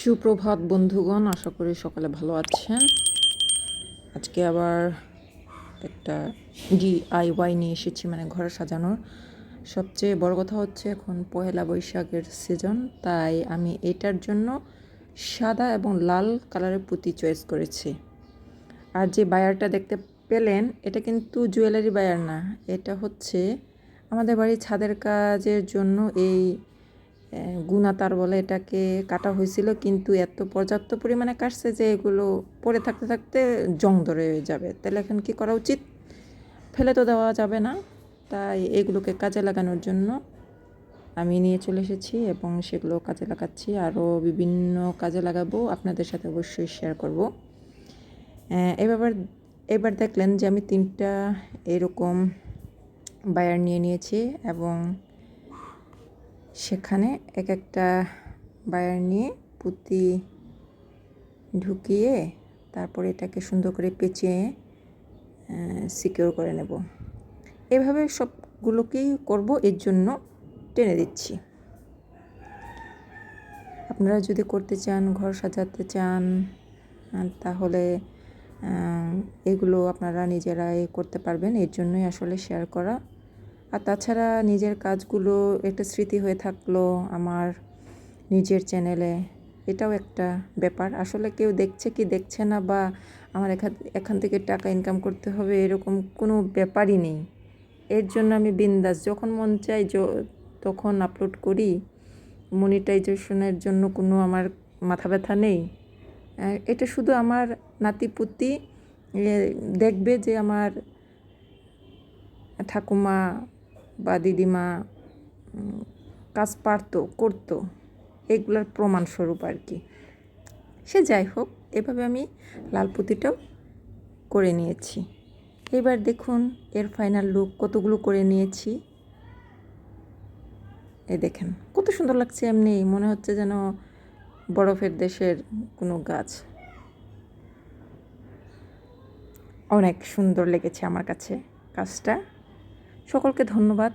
সুপ্রভাত, বন্ধুগণ, আশা করি সকালে ভালো আছেন। আজকে আবার একটা ডিআইওয়াই নিয়ে এসেছি মানে ঘরে সাজানোর। সবচেয়ে বড় কথা হচ্ছে এখন পয়লা বৈশাখের সিজন তাই আমি এটার জন্য সাদা এবং লাল কালারের পুঁতি চয়েস করেছি। আর যে বায়ারটা দেখতে পেলেন, এটা কিন্তু জুয়েলারি বায়ার না, এটা হচ্ছে আমাদের বাড়ির ছাদের কাজের জন্য এই গুনা তার বলে এটাকে কাটা হয়েছিল, কিন্তু এত পর্যাপ্ত পরিমাণে কাটছে যে এগুলো পরে থাকতে থাকতে জং ধরে হয়ে যাবে। তাহলে এখন কী করা উচিত? ফেলে তো দেওয়া যাবে না, তাই এগুলোকে কাজে লাগানোর জন্য আমি নিয়ে চলে এসেছি এবং সেগুলো কাজে লাগাচ্ছি। আরও বিভিন্ন কাজে লাগাবো, আপনাদের সাথে অবশ্যই শেয়ার করব। এবার এবার দেখলেন যে আমি তিনটা এরকম বায়ার নিয়ে নিয়েছি এবং সেখানে এক একটা বায়ার নিয়ে পুঁতি ঢুকিয়ে তারপরে এটাকে সুন্দর করে পেঁচিয়ে সিকিউর করে নেব। এভাবে সবগুলোকেই করব, এর জন্য টেনে দিচ্ছি। আপনারা যদি করতে চান, ঘর সাজাতে চান তাহলে এগুলো আপনারা নিজেরাই করতে পারবেন। এর জন্যই আসলে শেয়ার করা আর তাছাড়া নিজের কাজগুলো একটা স্মৃতি হয়ে থাকল আমার নিজের চ্যানেলে। এটাও একটা ব্যাপার। আসলে কেউ দেখছে কি দেখছে না বা আমার এখান এখান থেকে টাকা ইনকাম করতে হবে এরকম কোনো ব্যাপারই নেই। এর জন্য আমি বিন্দাস। যখন মন চাই তখন আপলোড করি। মনিটাইজেশনের জন্য কোনো আমার মাথা ব্যথা নেই। এটা শুধু আমার নাতিপুতি দেখবে যে আমার ঠাকুমা বা দিদিমা কাজ পারতো, করতো, এগুলোর প্রমাণস্বরূপ আর কি। সে যাই হোক, এভাবে আমি লাল পুঁতিটাও করে নিয়েছি। এবার দেখুন, এর ফাইনাল লুক কতগুলো করে নিয়েছি। এ দেখেন, কত সুন্দর লাগছে এমনি, মনে হচ্ছে যেন বরফের দেশের কোনো গাছ। অনেক সুন্দর লেগেছে আমার কাছে কাজটা। সকলকে ধন্যবাদ।